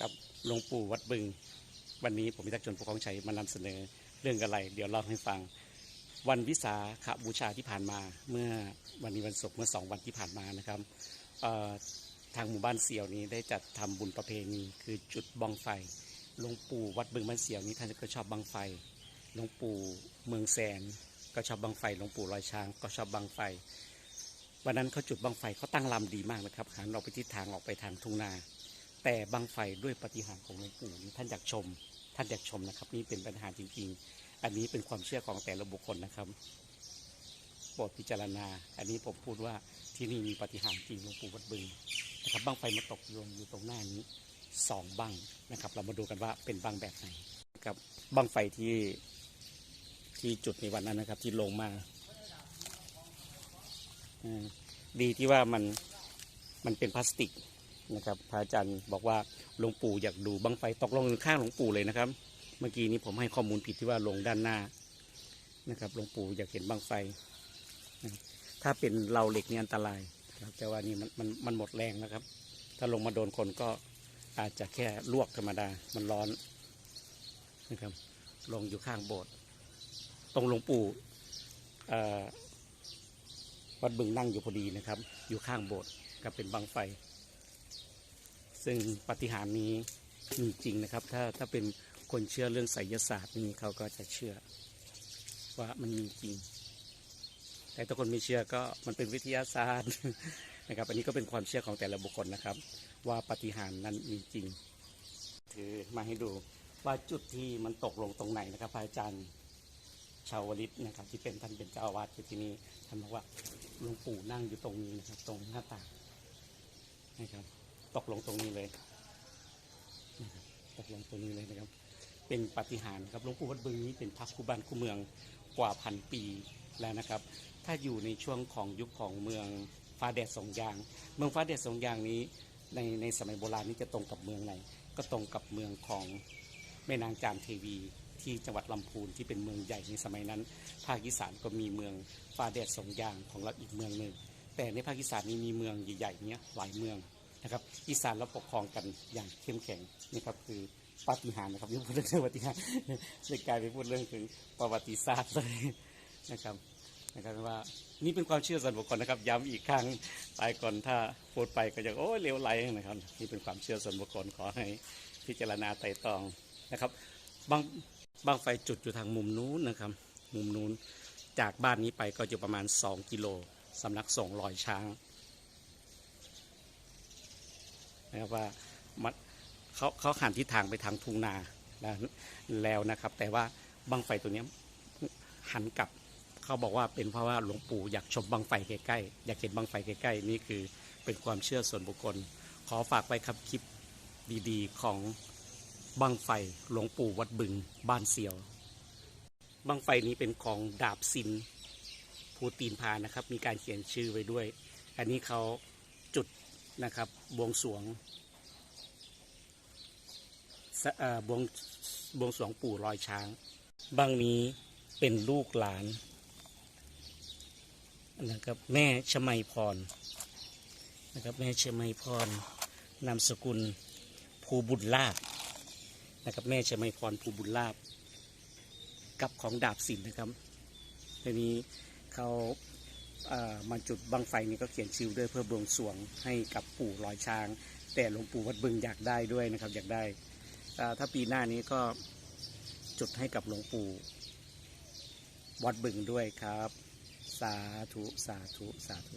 กับหลวงปู่วัดบึง วันนี้ผมพิทักษ์ชนปกครองชัยมานำเสนอเรื่องอะไร เดี๋ยวเล่าให้ฟัง วันวิสาขบูชาที่ผ่านมา เมื่อวันนี้วันศุกร์เมื่อสองวันที่ผ่านมานะครับทางหมู่บ้านเสี่ยวนี้ได้จัดทำบุญประเพณี คือจุดบังไฟหลวงปู่วัดบึงบ้านเสี่ยวนี้ท่านก็ชอบบังไฟหลวงปู่เมืองแสน ก็ชอบบังไฟหลวงปู่ลอยช้าง ก็ชอบบังไฟวันนั้นเขาจุดบังไฟเขาตั้งลำดีมากนะครับหันออกไปทิศทางออกไปทางทุ่งนา แต่บังไฟด้วยปฏิหารของหลวงปู่นี่ท่านอยากชม ท่านอยากชมนะครับ นี่เป็นปัญหาจริง ๆ อันนี้เป็นความเชื่อของแต่ละบุคคลนะครับโปรดพิจารณา อันนี้ผมพูดว่าที่นี่มีปฏิหารจริงหลวงปู่วัดบึงนะครับบังไฟมาตกลงอยู่ตรงหน้านี้สองบังนะครับ เรามาดูกันว่าเป็นบังแบบไหนนะครับบังไฟที่ที่จุดในวันนั้นนะครับ ที่ลงมาดีที่ว่ามันมันเป็นพลาสติก นะครับพระอาจารย์บอกว่าหลวงปู่อยากดูบังไฟตกลงข้างหลวงปู่เลยนะครับ เมื่อกี้นี้ผมให้ข้อมูลผิดที่ว่าลงด้านหน้านะครับหลวงปู่อยากเห็นบังไฟ ถ้าเป็นเราเหล็กนี่อันตรายครับแต่ว่านี่มันมันมันหมดแรงนะครับ ถ้าลงมาโดนคนก็อาจจะแค่ลวกธรรมดามันร้อนนะครับ ลงอยู่ข้างโบสถ์ตรงหลวงปู่วัดบึงนั่งอยู่พอดีนะครับ อยู่ข้างโบสถ์ก็เป็นบังไฟ ซึ่งปฏิหารนี้มีจริงนะครับ ถ้าถ้าเป็นคนเชื่อเรื่องไสยศาสตร์นี่เขาก็จะเชื่อว่ามันมีจริง แต่ถ้าคนไม่เชื่อก็มันเป็นวิทยาศาสตร์นะครับ อันนี้ก็เป็นความเชื่อของแต่ละบุคคลนะครับ ว่าปฏิหารนั้นมีจริงถือมาให้ดูว่าจุดที่มันตกลงตรงไหนนะครับพระอาจารย์ชาวลิตนะครับ ที่เป็นท่านเป็นเจ้าอาวาสอยู่ที่นี่ท่านบอกว่าหลวงปู่นั่งอยู่ตรงนี้นะครับ ตรงหน้าต่างนะครับ ตกลงตรงนี้เลยตกลงตรงนี้เลยนะครับ เป็นปาฏิหารย์ครับหลวงปู่วัดบึงนี้เป็นพระคู่บ้านคู่เมืองกว่าพันปีแล้วนะครับ ถ้าอยู่ในช่วงของยุคของเมืองฟ้าแดดสองยาง เมืองฟ้าแดดสองยางนี้ในในสมัยโบราณนี้จะตรงกับเมืองไหนก็ตรงกับเมืองของแม่นางจามเทวีที่จังหวัดลำพูนที่เป็นเมืองใหญ่ในสมัยนั้น ภาคอีสานก็มีเมืองฟ้าแดดสองยางของเราอีกเมืองหนึ่งแต่ในภาคอีสานนี้มีเมืองใหญ่ๆเนี้ยหลายเมือง นะครับอีสานเราปกครองกันอย่างเข้มแข็งนี่ครับคือปาฏิหาริย์นะครับนี่พูดเรื่องปาฏิหาริย์เลยกลายไปพูดเรื่องถึงประวัติศาสตร์เลยนะครับนะครับว่านี่เป็นความเชื่อส่วนบุคคลนะครับ ย้ำอีกครั้งไปก่อนถ้าพูดไปก็จะโอ้ยเลวไหลนะครับนี่เป็นความเชื่อส่วนบุคคลขอให้พิจารณาไต่ตองนะครับบางบางไฟจุดอยู่ทางมุมนู้นนะครับ มุมนู้นจากบ้านนี้ไปก็จะประมาณ 2 กิโลสำนักส่งรอยช้าง นะครับว่ามันเขาเขาหันทิศทางไปทางทุ่งนาแล้วนะครับ แต่ว่าบังไฟตัวนี้หันกลับเขาบอกว่าเป็นเพราะว่าหลวงปู่อยากชมบังไฟใกล้ๆอยากเห็นบังไฟใกล้ๆนี่คือเป็นความเชื่อส่วนบุคคล ขอฝากไว้ครับคลิปดีๆ ของบังไฟหลวงปู่วัดบึงบ้านเสียวบังไฟนี้เป็นของดาบสินภูตีนพานะครับ มีการเขียนชื่อไว้ด้วย อันนี้เขาจุด นะครับบวงสวงบวงบวงสวงปู่รอยช้าง บางนี้เป็นลูกหลานนะครับแม่ชมัยพรนะครับแม่ชมัยพรนามสกุลภูบุญลาบนะครับแม่ชมัยพรภูบุญลาบกับของดาบสินนะครับทีนี้เขา มาจุดบังไฟนี่ก็เขียนชิวด้วยเพื่อบวงสรวงให้กับปู่ลอยช้าง แต่หลวงปู่วัดบึงอยากได้ด้วยนะครับ อยากได้ ถ้าปีหน้านี้ก็จุดให้กับหลวงปู่วัดบึงด้วยครับ สาธุ สาธุ สาธุ